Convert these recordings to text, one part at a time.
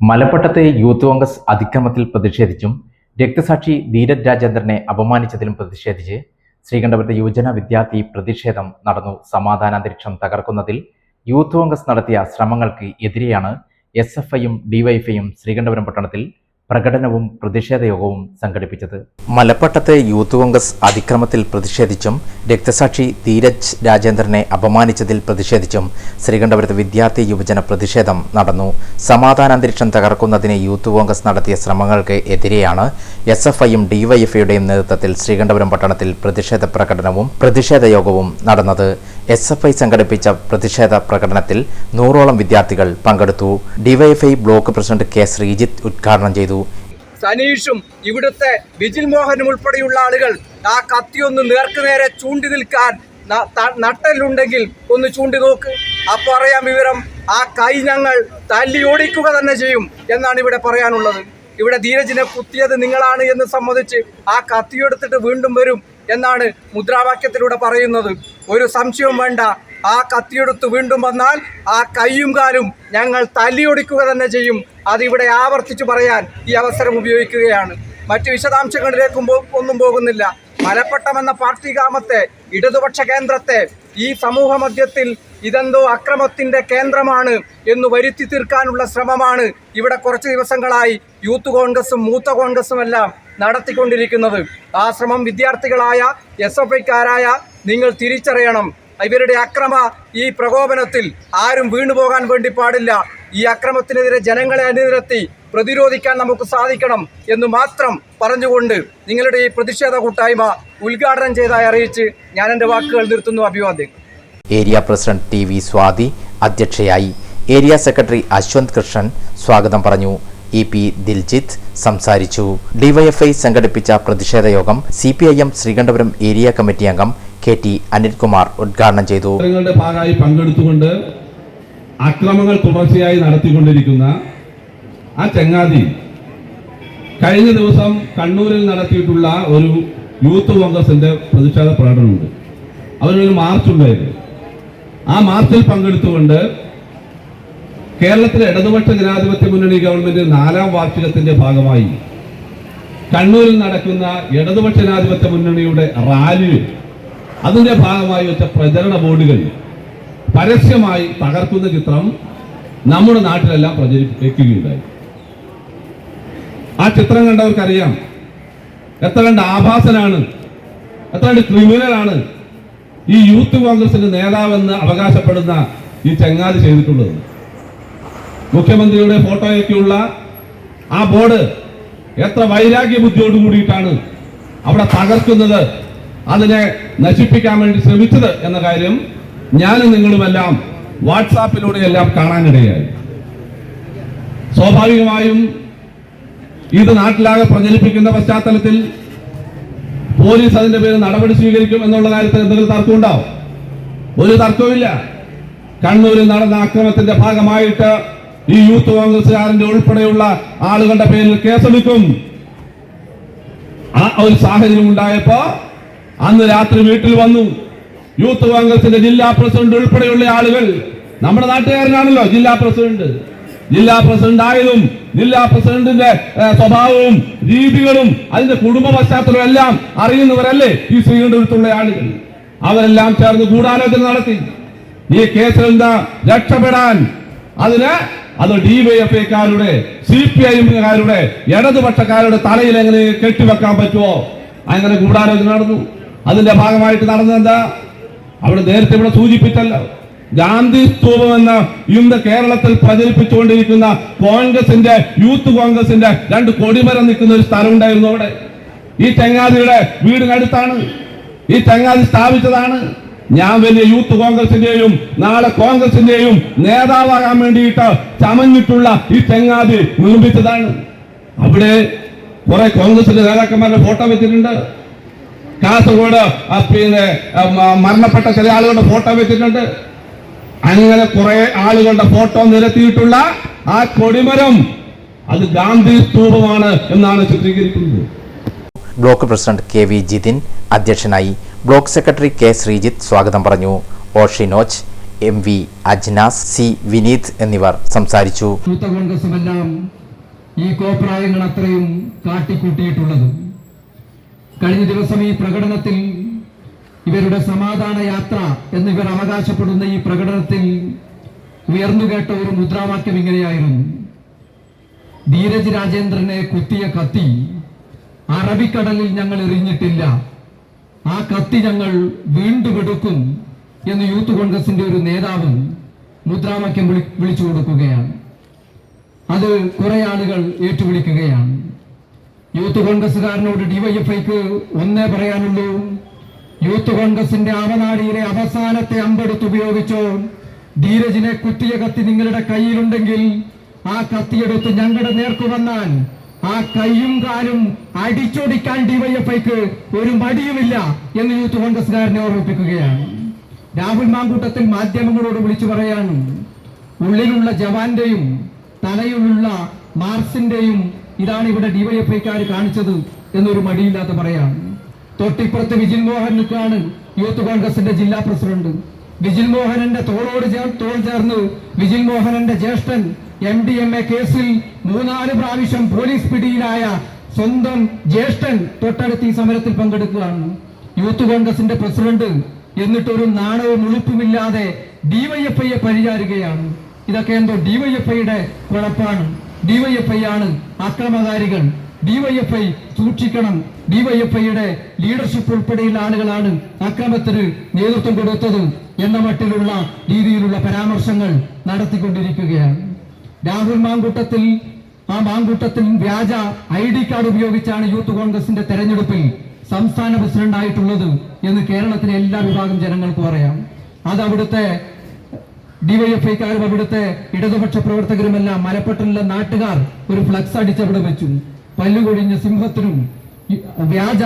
മലപ്പട്ടത്തെ youth Congress അതിക്രമത്തിൽ പ്രതിഷേധിച്ചും രക്തസാക്ഷി ധീരജ് രാജേന്ദ്രനെ അപമാനിച്ചതിലും പ്രതിഷേധിച്ച് ശ്രീകണ്ഠപുരത്തെ യുവജന വിദ്യാർത്ഥി പ്രതിഷേധം നടന്നു സമാധാനാന്തരീക്ഷം തകർക്കുന്നതിൽ യൂത്ത് കോൺഗ്രസ് നടത്തിയ ശ്രമങ്ങൾക്ക് എതിരെയാണ് എസ് എഫ് ഐയും ഡിവൈഎഫ്ഐയും ശ്രീകണ്ഠപുരം പട്ടണത്തിൽ പ്രകടനവും പ്രതിഷേധ യോഗവും സംഘടിപ്പിച്ചത്. മലപ്പട്ടത്തെ യൂത്ത് കോൺഗ്രസ് അതിക്രമത്തിൽ പ്രതിഷേധിച്ചും രക്തസാക്ഷി ധീരജ് രാജേന്ദ്രനെ അപമാനിച്ചതിൽ പ്രതിഷേധിച്ചും ശ്രീകണ്ഠപുരത്ത് വിദ്യാർത്ഥി യുവജന പ്രതിഷേധം നടന്നു. സമാധാനാന്തരീക്ഷം തകർക്കുന്നതിന് യൂത്ത് കോൺഗ്രസ് നടത്തിയ ശ്രമങ്ങൾക്ക് എതിരെയാണ് എസ് എഫ് ഐയും ഡിവൈഎഫ്ഐയുടെയും നേതൃത്വത്തിൽ ശ്രീകണ്ഠപുരം പട്ടണത്തിൽ പ്രതിഷേധ പ്രകടനവും പ്രതിഷേധ യോഗവും നടന്നത്. എസ് എഫ് ഐ സംഘടിപ്പിച്ച പ്രതിഷേധ പ്രകടനത്തിൽ നൂറോളം വിദ്യാർത്ഥികൾ പങ്കെടുത്തു. DYFI block president K Sreejith ഉദ്ഘാടനം ചെയ്തു. സനീഷും ഇവിടുത്തെ ബിജിൽ മോഹനും ഉൾപ്പെടെയുള്ള ആളുകൾ ആ കത്തിയൊന്ന് നേർക്ക് നേരെ ചൂണ്ടി നിൽക്കാൻ നട്ടലുണ്ടെങ്കിൽ ഒന്ന് ചൂണ്ടി നോക്ക്. അപ്പോൾ അറിയാം വിവരം ആ കൈ ഞങ്ങൾ തല്ലി ഓടിക്കുക തന്നെ ചെയ്യും എന്നാണ് ഇവിടെ പറയാനുള്ളത്. ഇവിടെ ധീരജിനെ കുത്തിയത് നിങ്ങളാണ് എന്ന് സംബന്ധിച്ച് ആ കത്തിയെടുത്തിട്ട് വീണ്ടും വരും എന്നാണ് മുദ്രാവാക്യത്തിലൂടെ പറയുന്നത്. ഒരു സംശയവും വേണ്ട ആ കത്തിയെടുത്ത് വീണ്ടും വന്നാൽ ആ കൈയും കാലും ഞങ്ങൾ തല്ലിയൊടിക്കുക തന്നെ ചെയ്യും. അതിവിടെ ആവർത്തിച്ചു പറയാൻ ഈ അവസരം ഉപയോഗിക്കുകയാണ്. മറ്റ് വിശദാംശങ്ങളിലേക്കും ഒന്നും പോകുന്നില്ല. മലപ്പട്ടം എന്ന പാർട്ടി ഗ്രാമത്തെ ഇടതുപക്ഷ കേന്ദ്രത്തെ ഈ സമൂഹ മധ്യത്തിൽ ഇതെന്തോ അക്രമത്തിന്റെ കേന്ദ്രമാണ് എന്ന് വരുത്തി തീർക്കാനുള്ള ശ്രമമാണ് ഇവിടെ കുറച്ച് ദിവസങ്ങളായി യൂത്ത് കോൺഗ്രസും മൂത്ത കോൺഗ്രസും എല്ലാം നടത്തിക്കൊണ്ടിരിക്കുന്നത്. ആ ശ്രമം വിദ്യാർത്ഥികളായ എസ് എഫ് ഐക്കാരായ നിങ്ങൾ തിരിച്ചറിയണം. ഇവരുടെ അക്രമ ഈ പ്രകോപനത്തിൽ ആരും വീണു പോകാൻ വേണ്ടി പാടില്ല. ഈ അക്രമത്തിനെതിരെ ജനങ്ങളെ അണിനിരത്തി പ്രതിരോധിക്കാൻ നമുക്ക് സാധിക്കണം എന്ന് മാത്രം പറഞ്ഞുകൊണ്ട് നിങ്ങളുടെ ഈ പ്രതിഷേധ കൂട്ടായ്മ ഉദ്ഘാടനം ചെയ്തായി അറിയിച്ച് ഞാൻ എന്റെ വാക്കുകൾ നിർത്തുന്നു. അഭിവാദ്യം. Area president T V Swathi അധ്യക്ഷയായി ഏരിയ സെക്രട്ടറി അശ്വന്ത് കൃഷ്ണൻ സ്വാഗതം പറഞ്ഞു. ഇ പി ദിൽജിത്ത് സംസാരിച്ചു. ഡിവൈഎഫ്ഐ സംഘടിപ്പിച്ച പ്രതിഷേധ യോഗം C P I M Sreekandapuram area committee അംഗം കെ ടി അനിൽകുമാർ ഉദ്ഘാടനം ചെയ്തു. ഭാഗമായി പങ്കെടുത്തുകൊണ്ട് അക്രമങ്ങൾ തുടർച്ചയായി നടത്തിക്കൊണ്ടിരിക്കുന്ന ആ ചങ്ങാതി കഴിഞ്ഞ ദിവസം കണ്ണൂരിൽ നടത്തിയിട്ടുള്ള ഒരു യൂത്ത് കോൺഗ്രസിന്റെ പ്രതിഷേധ പ്രകടനമുണ്ട്. അവരൊരു മാർച്ച് ഉണ്ടായിരുന്നു. ആ മാർച്ചിൽ പങ്കെടുത്തുകൊണ്ട് കേരളത്തിലെ ഇടതുപക്ഷ ജനാധിപത്യ മുന്നണി ഗവൺമെന്റ് നാലാം വാർഷികത്തിന്റെ ഭാഗമായി കണ്ണൂരിൽ നടക്കുന്ന ഇടതുപക്ഷ ജനാധിപത്യ മുന്നണിയുടെ റാലി അതിന്റെ ഭാഗമായി വെച്ച പ്രചരണ ബോർഡുകൾ പരസ്യമായി തകർക്കുന്ന ചിത്രം നമ്മുടെ നാട്ടിലെല്ലാം പ്രചരിപ്പിക്കുകയുണ്ടായി ആ ചിത്രം കണ്ടവർക്കറിയാം. എത്ര കണ്ട് ആഭാസനാണ്. എത്ര കണ്ട് ക്രിമിനലാണ് ഈ യൂത്ത് കോൺഗ്രസിന്റെ നേതാവെന്ന് അവകാശപ്പെടുന്ന ഈ ചങ്ങാതി ചെയ്തിട്ടുള്ളത്. മുഖ്യമന്ത്രിയുടെ ഫോട്ടോയൊക്കെയുള്ള ആ ബോർഡ് എത്ര വൈരാഗ്യ ബുദ്ധിയോട് കൂടിയിട്ടാണ് അവിടെ തകർക്കുന്നത് അതിനെ നശിപ്പിക്കാൻ വേണ്ടി ശ്രമിച്ചത് എന്ന കാര്യം ഞാനും നിങ്ങളുമെല്ലാം വാട്സാപ്പിലൂടെ എല്ലാം കാണാനിടയായി. സ്വാഭാവികമായും ഇത് നാട്ടിലാകെ പ്രചരിപ്പിക്കുന്ന പശ്ചാത്തലത്തിൽ പോലീസ് അതിന്റെ പേര് നടപടി സ്വീകരിക്കും എന്നുള്ള കാര്യത്തിൽ എന്തെങ്കിലും തർക്കമുണ്ടാവും ഒരു തർക്കവുമില്ല. കണ്ണൂരിൽ നടന്ന അക്രമത്തിന്റെ ഭാഗമായിട്ട് ഈ യൂത്ത് കോൺഗ്രസുകാരന്റെ ഉൾപ്പെടെയുള്ള ആളുകളുടെ പേരിൽ കേസെടുക്കും. ആ ഒരു സാഹചര്യം ഉണ്ടായപ്പോ അന്ന് രാത്രി വീട്ടിൽ വന്നു. യൂത്ത് കോൺഗ്രസിന്റെ ജില്ലാ പ്രസിഡന്റ് ഉൾപ്പെടെയുള്ള ആളുകൾ നമ്മുടെ നാട്ടുകാരനാണല്ലോ ജില്ലാ പ്രസിഡന്റ്. ജില്ലാ പ്രസിഡന്റ് ആയതും ജില്ലാ പ്രസിഡന്റിന്റെ സ്വഭാവവും രീതികളും അതിന്റെ കുടുംബ പശ്ചാത്തലവും എല്ലാം അറിയുന്നവരല്ലേ ഈ ശ്രീകണ്ഠപുരത്തുള്ള ആളുകൾ. അവരെല്ലാം ചേർന്ന് ഗൂഢാലോചന നടത്തി. ഈ കേസിൽ എന്താ രക്ഷപ്പെടാൻ? അതിന് അത് ഡിവൈഎഫ്ഐക്കാരുടെ സി പി ഐക്കാരുടെ ഇടതുപക്ഷക്കാരുടെ തലയിൽ എങ്ങനെ കെട്ടിവെക്കാൻ പറ്റുമോ അങ്ങനെ ഗൂഢാലോചന നടന്നു. അതിന്റെ ഭാഗമായിട്ട് നടന്നതെന്താ? അവിടെ നേരത്തെ ഇവിടെ സൂചിപ്പിച്ചല്ലോ ഗാന്ധി സ്തൂപം എന്ന ഇന്ന് കേരളത്തിൽ പ്രചരിപ്പിച്ചുകൊണ്ടിരിക്കുന്ന കോൺഗ്രസിന്റെ യൂത്ത് കോൺഗ്രസിന്റെ രണ്ട് കൊടിമരം നിൽക്കുന്ന ഒരു സ്ഥലം ഉണ്ടായിരുന്നു അവിടെ. ഈ ചങ്ങാതിയുടെ വീടിനടുത്താണ്. ഈ ചങ്ങാതി സ്ഥാപിച്ചതാണ്. ഞാൻ വലിയ യൂത്ത് കോൺഗ്രസിന്റെയും നാളെ കോൺഗ്രസിന്റെയും നേതാവാകാൻ വേണ്ടിയിട്ട് ചമഞ്ഞിട്ടുള്ള ഈ ചങ്ങാതി നിർമ്മിച്ചതാണ്. അവിടെ കുറെ കോൺഗ്രസിന്റെ നേതാക്കന്മാരുടെ ഫോട്ടോ വെച്ചിട്ടുണ്ട്. കാസർഗോഡ് പിന്നെ മരണപ്പെട്ട ചില ആളുകളുടെ ഫോട്ടോ വെച്ചിട്ടുണ്ട്. അങ്ങനെ കുറെ ആളുകളുടെ ഫോട്ടോ നിരത്തിയിട്ടുള്ള ആ കൊടിമരം അത് ഗാന്ധി സ്തൂപമാണ് എന്നാണ് ചിത്രീകരിക്കുന്നത്. Block president K V Jithin അധ്യക്ഷനായി ബ്ലോക്ക് സെക്രട്ടറി കെ ശ്രീജിത്ത് സ്വാഗതം പറഞ്ഞു. ഓഷിനോജ് Shinoj M V Ajnas C Vineeth എന്നിവർ സംസാരിച്ചു. കോൺഗ്രസുമെല്ലാം ഈ കോപ്രായങ്ങൾ അത്രയും കാട്ടിക്കൂട്ടിയിട്ടുള്ളത്. കഴിഞ്ഞ ദിവസം ഈ പ്രകടനത്തിൽ ഇവരുടെ സമാധാന യാത്ര എന്നിവർ അവകാശപ്പെടുന്ന ഈ പ്രകടനത്തിൽ ഉയർന്നു കേട്ട ഒരു മുദ്രാവാക്യം ഇങ്ങനെയായിരുന്നു. ധീരജ് രാജേന്ദ്രനെ കുത്തിയ കത്തി അറബിക്കടലിൽ ഞങ്ങൾ എറിഞ്ഞിട്ടില്ല. ആ കത്തി ഞങ്ങൾ വീണ്ടും എടുക്കും എന്ന് യൂത്ത് കോൺഗ്രസിന്റെ ഒരു നേതാവ് മുദ്രാവാക്യം വിളി വിളിച്ചു കൊടുക്കുകയാണ്. അത് കുറെ ആളുകൾ ഏറ്റുവിളിക്കുകയാണ്. യൂത്ത് കോൺഗ്രസ്സുകാരനോട് ഡിവൈഎഫ്ഐക്ക് ഒന്നേ പറയാനുള്ളൂ. യൂത്ത് കോൺഗ്രസിന്റെ അവനാടിയിലെ അവസാനത്തെ അമ്പെടുത്ത് ഉപയോഗിച്ചോ ധീരജിനെ കുത്തിയ കത്തി നിങ്ങളുടെ കയ്യിലുണ്ടെങ്കിൽ ആ കത്തിയെടുത്ത് ഞങ്ങളുടെ നേർക്ക് വന്നാൽ ആ കൈയും കാലും അടിച്ചൊടിക്കാൻ ഡിവൈഎഫ്ഐക്ക് ഒരു മടിയുമില്ല എന്ന് യൂത്ത് കോൺഗ്രസ്സുകാരനെ ഓർമ്മിപ്പിക്കുകയാണ്. രാഹുൽ മാങ്കൂട്ടത്തിൽ മാധ്യമങ്ങളോട് വിളിച്ചു പറയാണ് ഉള്ളിലുള്ള ജവാന്റെയും തലയിലുള്ള മാർസിന്റെയും ഇതാണ് ഇവിടെ ഡിവൈഎഫ്ഐക്കാർ കാണിച്ചത് എന്നൊരു മടിയില്ലാത്ത പറയാണ്. തൊട്ടിപ്പുറത്ത് വിജിൽ മോഹനുക്കാണ് യൂത്ത് കോൺഗ്രസിന്റെ ജില്ലാ പ്രസിഡന്റ്. വിജിൽ മോഹനന്റെ തോളോട് ചേർ- തോൾ ചേർന്ന് വിജിൽ മോഹനന്റെ ജ്യേഷ്ഠൻ എം ഡി എം എ കേസിൽ മൂന്നാൽ പ്രാവശ്യം പോലീസ് പിടിയിലായ സ്വന്തം ജ്യേഷ്ഠൻ തൊട്ടടുത്ത് ഈ സമരത്തിൽ പങ്കെടുക്കുകയാണ്. യൂത്ത് കോൺഗ്രസിന്റെ പ്രസിഡന്റ് എന്നിട്ടൊരു നാണവും ഉളുപ്പുമില്ലാതെ ഡിവൈഎഫ്ഐയെ പരിചാരുകയാണ്. ഇതൊക്കെ എന്തോ ഡിവൈഎഫ്ഐയുടെ കുഴപ്പാണ്. ഡിവൈഎഫ്ഐ ആണ് അക്രമകാരികൾ ഡിവൈഎഫ്ഐ സൂക്ഷിക്കണം. ഡിവൈഎഫ്ഐയുടെ ലീഡർഷിപ്പ് ഉൾപ്പെടെയുള്ള ആളുകളാണ് അക്രമത്തിന് നേതൃത്വം കൊടുത്തത് എന്ന മട്ടിലുള്ള രീതിയിലുള്ള പരാമർശങ്ങൾ നടത്തിക്കൊണ്ടിരിക്കുകയാണ്. രാഹുൽ മാങ്കൂട്ടത്തിൽ ആ മാങ്കൂട്ടത്തിൽ വ്യാജ ഐ ഡി കാർഡ് ഉപയോഗിച്ചാണ് യൂത്ത് കോൺഗ്രസിന്റെ തെരഞ്ഞെടുപ്പിൽ സംസ്ഥാന പ്രസിഡന്റ് ആയിട്ടുള്ളത് എന്ന് കേരളത്തിലെ എല്ലാ വിഭാഗം ജനങ്ങൾക്കും അറിയാം. അത് അവിടുത്തെ ഡിവൈഎഫ്ഐക്കാരും അവിടുത്തെ ഇടതുപക്ഷ പ്രവർത്തകരുമെല്ലാം മലപ്പുറത്തുള്ള നാട്ടുകാർ ഒരു ഫ്ലക്സ് അടിച്ചവിടെ വെച്ചു. പല്ലുകൊഴിഞ്ഞ സിംഹത്തിനും വ്യാജ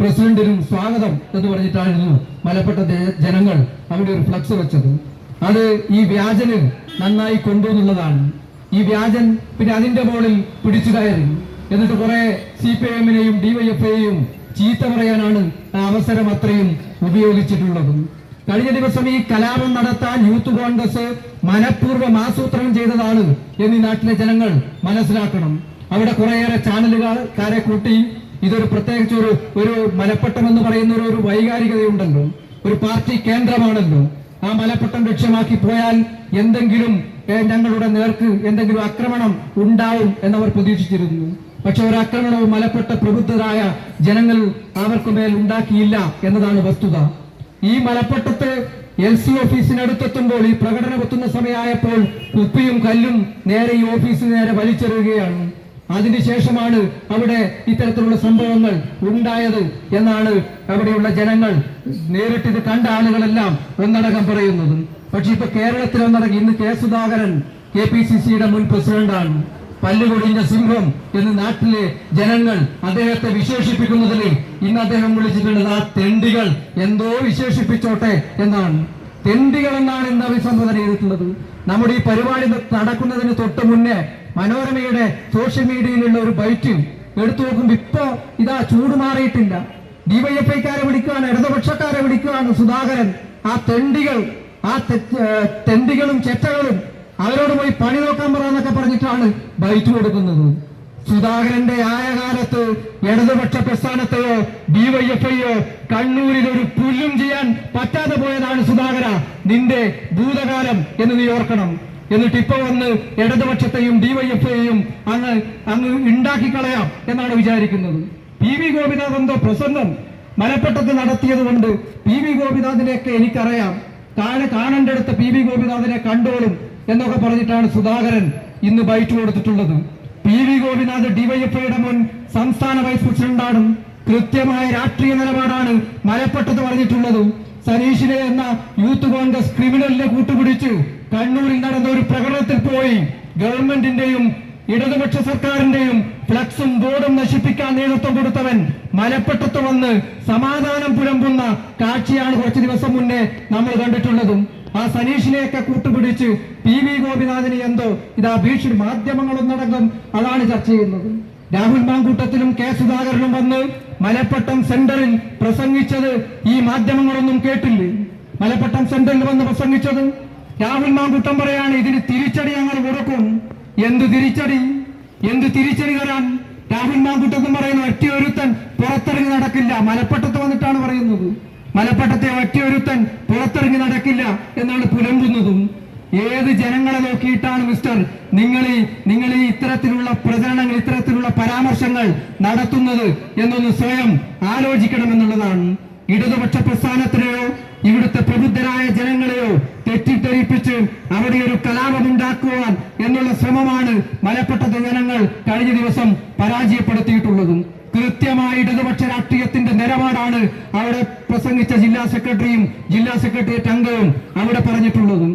പ്രസിഡന്റിനും സ്വാഗതം എന്ന് പറഞ്ഞിട്ടായിരുന്നു മലപ്പെട്ട ജനങ്ങൾ അവിടെ ഒരു ഫ്ലക്സ് വെച്ചത്. അത് ഈ വ്യാജന് നന്നായി കൊണ്ടുവന്നുള്ളതാണ് ഈ വ്യാജൻ പിന്നെ അതിന്റെ മുകളിൽ പിടിച്ചു കയറി. എന്നിട്ട് കുറെ സി പി എമ്മിനെയും ഡിവൈഎഫ്ഐയെയും ചീത്ത പറയാനാണ് അവസരം അത്രയും ഉപയോഗിച്ചിട്ടുള്ളത്. കഴിഞ്ഞ ദിവസം ഈ കലാപം നടത്താൻ യൂത്ത് കോൺഗ്രസ് മനഃപൂർവം ആസൂത്രണം ചെയ്തതാണ് എന്ന് നാട്ടിലെ ജനങ്ങൾ മനസ്സിലാക്കണം. അവിടെ കുറേയേറെ ചാനലുകാരെ കൂട്ടി ഇതൊരു പ്രത്യേകിച്ച് ഒരു ഒരു മലപ്പട്ടം എന്ന് പറയുന്ന ഒരു- വൈകാരികതയുണ്ടല്ലോ. ഒരു പാർട്ടി കേന്ദ്രമാണല്ലോ. ആ മലപ്പട്ടം ലക്ഷ്യമാക്കി പോയാൽ എന്തെങ്കിലും ഞങ്ങളുടെ നേർക്ക് എന്തെങ്കിലും ആക്രമണം ഉണ്ടാവും എന്നവർ പ്രതീക്ഷിച്ചിരുന്നു. പക്ഷെ ഒരു ആക്രമണവും മലപ്പെട്ട പ്രബുദ്ധരായ ജനങ്ങൾ അവർക്കുമേൽ ഉണ്ടാക്കിയില്ല എന്നതാണ് വസ്തുത. ഈ മലപ്പട്ടത്ത് എൽ സി ഓഫീസിനടുത്തെത്തുമ്പോൾ ഈ പ്രകടനം എത്തുന്ന സമയമായപ്പോൾ കുപ്പിയും കല്ലും നേരെ ഈ ഓഫീസിന് നേരെ വലിച്ചെറിയുകയാണ്. അതിനുശേഷമാണ് അവിടെ ഇത്തരത്തിലുള്ള സംഭവങ്ങൾ ഉണ്ടായത് എന്നാണ് അവിടെയുള്ള ജനങ്ങൾ നേരിട്ടിത് കണ്ട ആളുകളെല്ലാം ഒന്നടങ്കം പറയുന്നത്. പക്ഷെ ഇപ്പൊ കേരളത്തിൽ ഒന്നടങ്കം ഇന്ന് K Sudhakaran K P C സിയുടെ മുൻ പ്രസിഡന്റാണ്. പല്ലുകൊടിഞ്ഞ സിംഹം എന്ന് നാട്ടിലെ ജനങ്ങൾ അദ്ദേഹത്തെ വിശേഷിപ്പിക്കുന്നതിൽ ഇന്ന് അദ്ദേഹം വിളിച്ചിട്ടുള്ളത് ആ തെണ്ടികൾ എന്തോ വിശേഷിപ്പിച്ചോട്ടെ എന്നാണ്. തെണ്ടികൾ എന്നാണ് ഇന്ന് അഭിസംബോധന ചെയ്തിട്ടുള്ളത്. നമ്മുടെ ഈ പരിപാടി നടക്കുന്നതിന് തൊട്ട് മുന്നേ മനോരമയുടെ സോഷ്യൽ മീഡിയയിലുള്ള ഒരു ബൈറ്റ് എടുത്തു നോക്കുമ്പോ ഇപ്പോ ഇതാ ചൂട് മാറിയിട്ടില്ല. ഡിവൈഎഫ്ഐക്കാരെ വിളിക്കുകയാണ് ഇടതുപക്ഷക്കാരെ വിളിക്കുകയാണ് സുധാകരൻ. ആ തെണ്ടികൾ ആ തെണ്ടികളും ചെറ്റകളും അവരോട് പോയി പണി നോക്കാൻ പറയാന്നൊക്കെ പറഞ്ഞിട്ടാണ് ബൈറ്റ് കൊടുക്കുന്നത്. സുധാകരന്റെ ആയ കാലത്ത് ഇടതുപക്ഷ പ്രസ്ഥാനത്തെയോ ഡിവൈഎഫ്ഐയോ കണ്ണൂരിൽ ഒരു പുല്ലും ചെയ്യാൻ പറ്റാതെ പോയതാണ് സുധാകര. നിന്റെ ഭൂതകാലം എന്ന് നീ ഓർക്കണം. എന്നിട്ട് ഇപ്പൊ വന്ന് ഇടതുപക്ഷത്തെയും ഡിവൈഎഫ്ഐയും അങ്ങ് അങ്ങ് ഉണ്ടാക്കി കളയാം എന്നാണ് വിചാരിക്കുന്നത്. പി വി ഗോപിനാഥ് എന്തോ പ്രസംഗം മലപ്പെട്ടത്ത് നടത്തിയത് കൊണ്ട് പി വി ഗോപിനാഥിനെയൊക്കെ എനിക്കറിയാം. താഴെ കാണേണ്ടടുത്ത് പി വി ഗോപിനാഥിനെ കണ്ടോളും. എന്നൊക്കെ പറഞ്ഞിട്ടാണ് സുധാകരൻ ഇന്ന് ബൈറ്റ് കൊടുത്തിട്ടുള്ളത്. പി വി ഗോപിനാഥ് ഡിവൈഎഫ്ഐയുടെ മുൻ സംസ്ഥാന വൈസ് പ്രസിഡന്റാണ്. കൃത്യമായ രാഷ്ട്രീയ നിലപാടാണ് മലപ്പെട്ടത്ത് പറഞ്ഞിട്ടുള്ളത്. സനീഷിനെ എന്ന യൂത്ത് കോൺഗ്രസ് ക്രിമിനലിനെ കൂട്ടുപിടിച്ച് കണ്ണൂരിൽ നടന്ന ഒരു പ്രകടനത്തിൽ പോയി ഗവൺമെന്റിന്റെയും ഇടതുപക്ഷ സർക്കാരിന്റെയും ഫ്ലക്സും ബോർഡും നശിപ്പിക്കാൻ നേതൃത്വം കൊടുത്തവൻ മലപ്പെട്ടത്ത് വന്ന് സമാധാനം പുലമ്പുന്ന കാഴ്ചയാണ് കുറച്ച് ദിവസം മുന്നേ നമ്മൾ കണ്ടിട്ടുള്ളതും. ആ സനീഷിനെയൊക്കെ കൂട്ടുപിടിച്ച് പി വി ഗോപിനാഥിന് എന്തോ ഇതാ ഭീഷണി മാധ്യമങ്ങളൊന്നടങ്കം അതാണ് ചർച്ച ചെയ്യുന്നത്. രാഹുൽ മാങ്കൂട്ടത്തിലും കെ സുധാകരനും വന്ന് മലപ്പട്ടം സെന്ററിൽ പ്രസംഗിച്ചത് ഈ മാധ്യമങ്ങളൊന്നും കേട്ടില്ലേ? മലപ്പട്ടം സെന്ററിൽ വന്ന് പ്രസംഗിച്ചത്? രാഹുൽ മാങ്കൂട്ടം പറയാണ് ഇതിന് തിരിച്ചടി ഞങ്ങൾ കൊടുക്കും. എന്ത് തിരിച്ചടി? എന്ത് തിരിച്ചടി തരാൻ? രാഹുൽ മാങ്കുട്ടത്തും പറയുന്നു ഒറ്റയൊരുത്തൻ പുറത്തിറങ്ങി നടക്കില്ല മലപ്പട്ടത്ത് വന്നിട്ടാണ് പറയുന്നത്. മലപ്പട്ടത്തെ ഒറ്റയൊരുത്തൻ പുറത്തിറങ്ങി നടക്കില്ല എന്നാണ് പുലമ്പുന്നതും. ഏത് ജനങ്ങളെ നോക്കിയിട്ടാണ് മിസ്റ്റർ നിങ്ങൾ ഈ നിങ്ങൾ ഈ ഇത്തരത്തിലുള്ള പ്രചരണങ്ങൾ ഇത്തരത്തിലുള്ള പരാമർശങ്ങൾ നടത്തുന്നത് എന്നൊന്ന് സ്വയം ആലോചിക്കണമെന്നുള്ളതാണ്. ഇടതുപക്ഷ പ്രസ്ഥാനത്തിനെയോ ഇവിടുത്തെ പ്രബുദ്ധരായ ജനങ്ങളെയോ തെറ്റിദ്ധരിപ്പിച്ച് അവിടെ ഒരു കലാപം കലാപമുണ്ടാക്കുവാൻ എന്നുള്ള ശ്രമമാണ് മലപ്പെട്ടത്തെ ജനങ്ങൾ കഴിഞ്ഞ ദിവസം പരാജയപ്പെടുത്തിയിട്ടുള്ളതും. കൃത്യമായ ഇടതുപക്ഷ രാഷ്ട്രീയത്തിന്റെ നിലപാടാണ് അവിടെ പ്രസംഗിച്ച ജില്ലാ സെക്രട്ടറിയും ജില്ലാ സെക്രട്ടേറിയറ്റ് അംഗവും അവിടെ പറഞ്ഞിട്ടുള്ളതും.